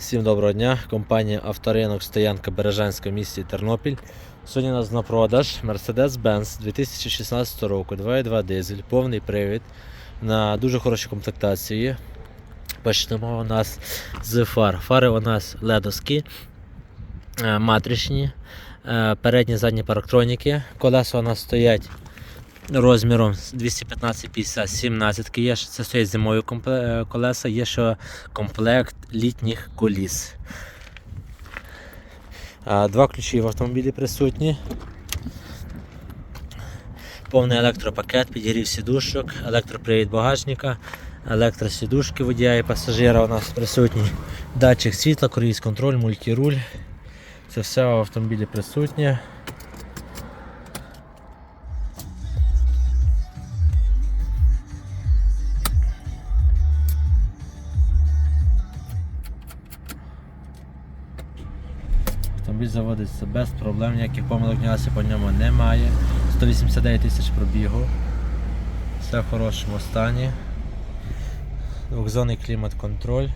Всім доброго дня. Компанія Авторинок Стоянка Бережанська в місті Тернопіль. Сьогодні у нас на продаж Mercedes-Benz 2016 року 2.2 дизель, повний привід на дуже хорошій комплектації. Почнемо у нас з фар. Фари у нас ледовські, е, матричні, е, передні задні парктроніки. Колеса у нас стоять розміром 215-50 17 є. Це стоять зимові е, колеса, є ще комплект літніх коліс. Два ключі в автомобілі присутні. Повний електропакет, підігрів сідушок, електропривід багажника, електросідушки водія і пасажира у нас присутні. Датчик світла, круїз контроль, мультируль. Це все в автомобілі присутнє. Автомобіль заводиться без проблем, ніяких помилок нюансів по ньому немає. 189 тисяч пробігу. Все в хорошому стані. Двохзонний клімат-контроль.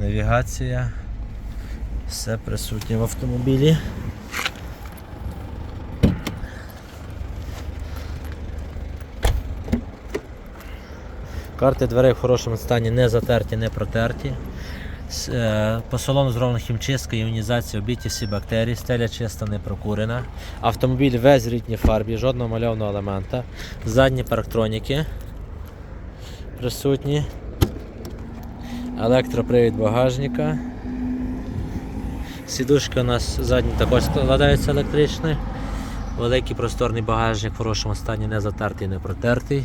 Навігація. Все присутнє в автомобілі. Карти дверей в хорошому стані, не затерті, не протерті. Е, По салону зроблена хімчистка, іонізація, обіті всі бактерії, стеля чиста, не прокурена. Автомобіль весь в рідній фарбі, жодного мальовного елемента. Задні парктроніки присутні. Електропривід багажника. Сідушки у нас задні також складаються електричні. Великий просторний багажник в хорошому стані, не затертий, не протертий.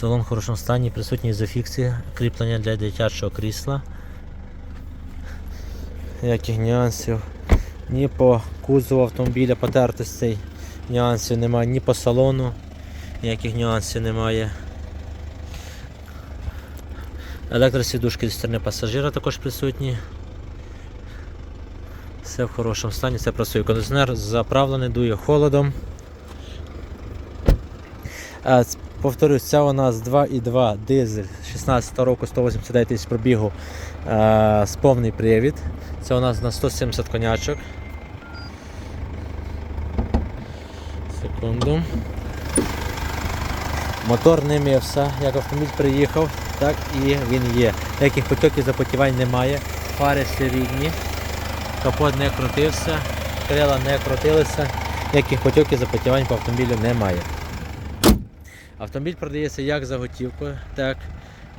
Салон в хорошому стані, присутні зафіксії, кріплення для дитячого крісла. Ніяких нюансів. Ні по кузову автомобіля потертостей нюансів немає, ні по салону ніяких нюансів немає. Електросідушки зі сторони пасажира також присутні. Все в хорошому стані, все працює. Кондиціонер заправлений, дує холодом. Повторюсь, це у нас 2,2 дизель 16 року 189 тисяч пробігу е, з повний привід. Це у нас на 170 конячок. Секунду. Мотор не мився, як автомобіль приїхав, так і він є. Ніяких потьоків запотівань немає. Фари всі рідні, капот не крутився, крила не крутилися, ніяких потьоків запотівань по автомобілю немає. Автомобіль продається як за готівку, так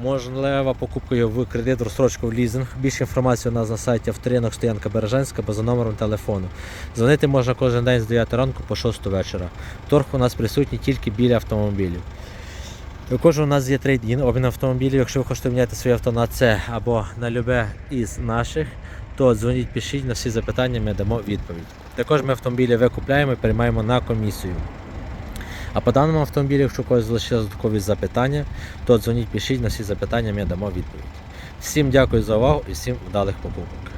можлива покупкою в кредит, розстрочку в лізинг. Більше інформації у нас на сайті авторинок Стоянка Бережанська або за номером телефону. Дзвонити можна кожен день з 9 ранку по 6 вечора. Торг у нас присутній тільки біля автомобілів. Також у нас є трейд-ін, обмін автомобілів. Якщо ви хочете міняти своє авто на це або на любе із наших, то дзвоніть, пишіть на всі запитання, ми дамо відповідь. Також ми автомобілі викупляємо і приймаємо на комісію. А по даному автомобілю, якщо у когось залишилися додаткові запитання, то дзвоніть, пишіть на всі запитання, ми дамо відповідь. Всім дякую за увагу і всім вдалих покупок.